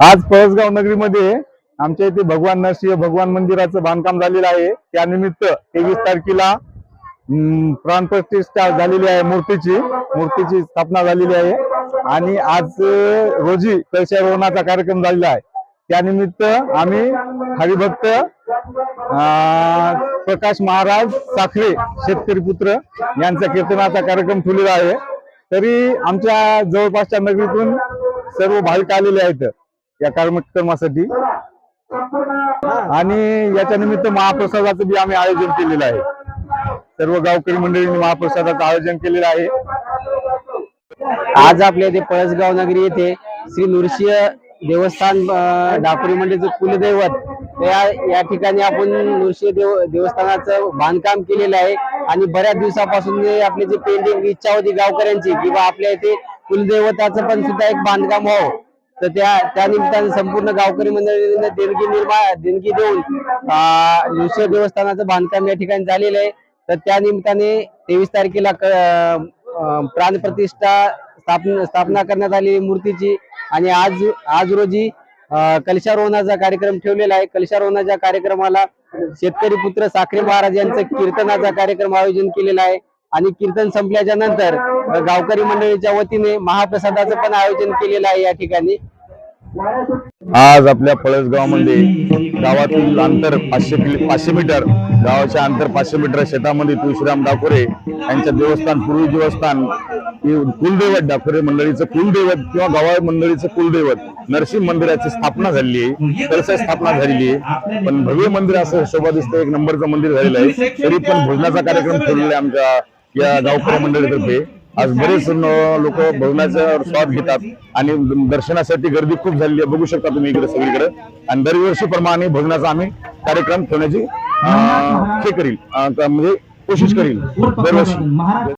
आज पळसगाव नगरीमध्ये आमच्या इथे भगवान नरसिंह भगवान मंदिराचं बांधकाम झालेलं आहे. त्यानिमित्त तेवीस तारखेला प्राण प्राणप्रतिष्ठा झालेली आहे मूर्तीची. मूर्तीची स्थापना झालेली आहे. आणि आज रोजी कळशारोहणाचा कार्यक्रम झालेला आहे. त्यानिमित्त आम्ही हरिभक्त प्रकाश महाराज साखरे शेतकरी पुत्र यांचा कीर्तनाचा कार्यक्रम ठेवलेला आहे. तरी आमच्या जवळपासच्या नगरीतून सर्व भाविक आलेले आहेत या कार्यक्रमासाठी. आणि याच्या निमित्त महाप्रसादाचं बी आम्ही आयोजन केलेलं आहे. सर्व गावकरी मंडळींनी महाप्रसादाचं आयोजन केलेलं आहे. आज आपल्या इथे पळसगाव नगरी येथे श्री नृसिंह देवस्थान अं, डाकुरी मंडळीचं कुलदैवत. या या ठिकाणी आपण नृसिंह देव देवस्थानाचं बांधकाम केलेलं आहे. आणि बऱ्याच दिवसापासून आपली जी पेंडिंग इच्छा होती गावकऱ्यांची किंवा आपल्या इथे कुलदेवताचं पण सुद्धा एक बांधकाम व्हावं तर त्या त्या निमित्ताने संपूर्ण गावकरी मंडळीने देणगी निर्माण देणगी देऊन अं, नृसिंह देवस्थानाचं बांधकाम या ठिकाणी झालेलं आहे. तर त्या निमित्ताने तेवीस तारखेला प्राणप्रतिष्ठा स्थापना स्थापना करण्यात आली मूर्तीची. आणि आज आज रोजी कलशारोहणाचा कार्यक्रम ठेवलेला आहे. कलशारोहणाच्या कार्यक्रमाला शेतकरी पुत्र साखरे महाराज यांचं कीर्तनाचा कार्यक्रम आयोजन केलेला आहे. आणि कीर्तन संपल्याच्या नंतर गावकरी मंडळीच्या वतीने महाप्रसादाचं पण आयोजन केलेलं आहे या ठिकाणी. आज आपल्या पळसगावमध्ये गावातील अंतर पाचशे पाचशे मीटर गावाच्या अंतर पाचशे मीटर शेतामध्ये तुळशीराम डाकोरे यांच्या देवस्थान पूर्वी देवस्थान कुलदैवत डाकोरे मंडळीचं कुलदैवत किंवा गावा मंडळीचं कुलदैवत नरसिंह मंदिराची स्थापना झालेली आहे. कलश स्थापना झालेली आहे. पण भव्य मंदिर असं शोभा दिसतं एक नंबरचं मंदिर झालेलं आहे. तरी पण भोजनाचा कार्यक्रम ठेवलेला आहे आमच्या या गावकरी मंडळीतर्फे आज बरेच लोक भोजनाचा स्वाद घेतात आणि दर्शनासाठी गर्दी खूप झालेली आहे. बघू शकता तुम्ही इकडे सगळीकडे. आणि दरवर्षी प्रमाणे आम्ही कार्यक्रम ठेवण्याची हे करील. म्हणजे कोशिश करील. दरवर्षी.